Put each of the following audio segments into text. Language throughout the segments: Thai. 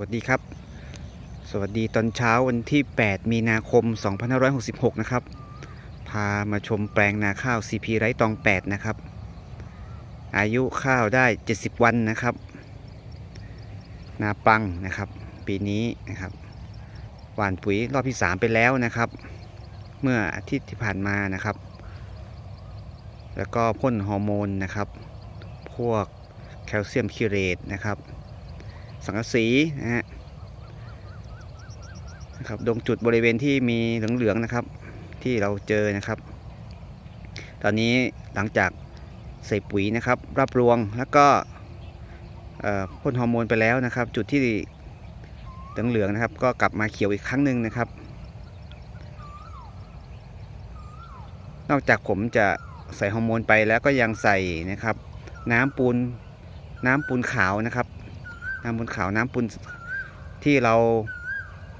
วัสดีครับ สวัสดีตอนเช้าวันที่ 8 มีนาคม 2566 นะครับ พามาชมแปลงนาข้าว CP ไร้ตอง 8 นะครับ อายุข้าวได้ 70 วันนะครับ นาปังนะครับ ปีนี้นะครับหว่านปุ๋ยรอบที่ 3 ไปแล้วนะครับ เมื่ออาทิตย์ที่ผ่านมานะครับ แล้วก็พ่นฮอร์โมนนะครับ พวกแคลเซียมคิเรตนะครับ สังกะสีนะฮะนะครับตรงจุดบริเวณที่มีเหลืองๆนะครับ ที่เราเจอนะครับ ตอนนี้หลังจากใส่ปุ๋ยนะครับ รับรวงแล้วก็พ่นฮอร์โมนไปแล้วนะครับ จุดที่เหลืองๆนะครับ ก็กลับมาเขียวอีกครั้งหนึ่งนะครับ นอกจากผมจะใส่ฮอร์โมนไปแล้วก็ยังใส่นะครับ น้ำปูนน้ำปูนขาวนะครับ น้ำปูนขาวน้ำปูนที่เรา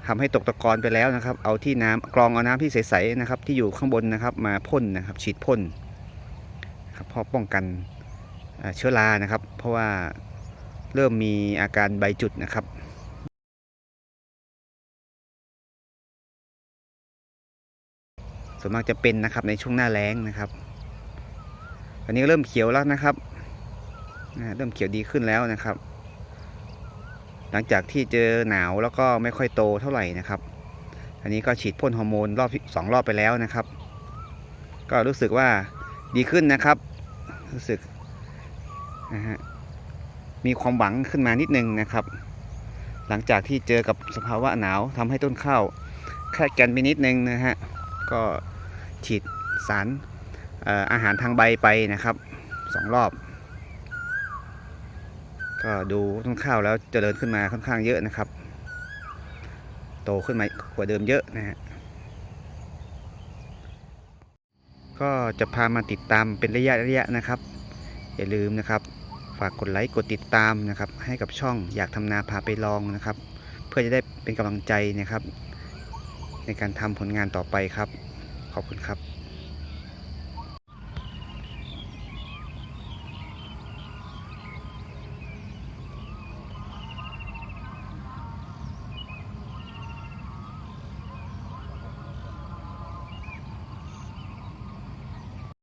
ทำให้ตกตะกอนไปแล้วนะครับ เอาที่น้ำกรองเอาน้ำที่ใสๆนะครับ ที่อยู่ข้างบนนะครับ มาพ่นนะครับ ฉีดพ่นครับเพราะป้องกันเชื้อรานะครับ เพราะว่าเริ่มมีอาการใบจุดนะครับส่วนมากจะเป็นนะครับในช่วงหน้าแล้งนะครับ อันนี้เริ่มเขียวแล้วนะครับเริ่มเขียวดีขึ้นแล้วนะครับ หลังจากที่เจอหนาวแล้วก็ไม่ค่อยโตเท่าไหร่นะครับ อันนี้ก็ฉีดพ่นฮอร์โมนรอบสองรอบไปแล้วนะครับ ก็รู้สึกว่าดีขึ้นนะครับ รู้สึกนะฮะมีความหวังขึ้นมานิดนึงนะครับ หลังจากที่เจอกับสภาวะหนาวทำให้ต้นข้าวแค่แกนไปนิดนึงนะฮะก็ฉีดสารอาหารทางใบไปนะครับสองรอบ ก็ดูต้นข้าวแล้วเจริญขึ้นมาค่อนข้างเยอะนะครับ โตขึ้นมากว่าเดิมเยอะนะฮะก็จะพามาติดตามเป็นระยะระยะนะครับ อย่าลืมนะครับ ฝากกดไลค์กดติดตามนะครับ ให้กับช่องอยากทำนาพาไปลองนะครับ เพื่อจะได้เป็นกำลังใจนะครับ ในการทำผลงานต่อไปครับ ขอบคุณครับ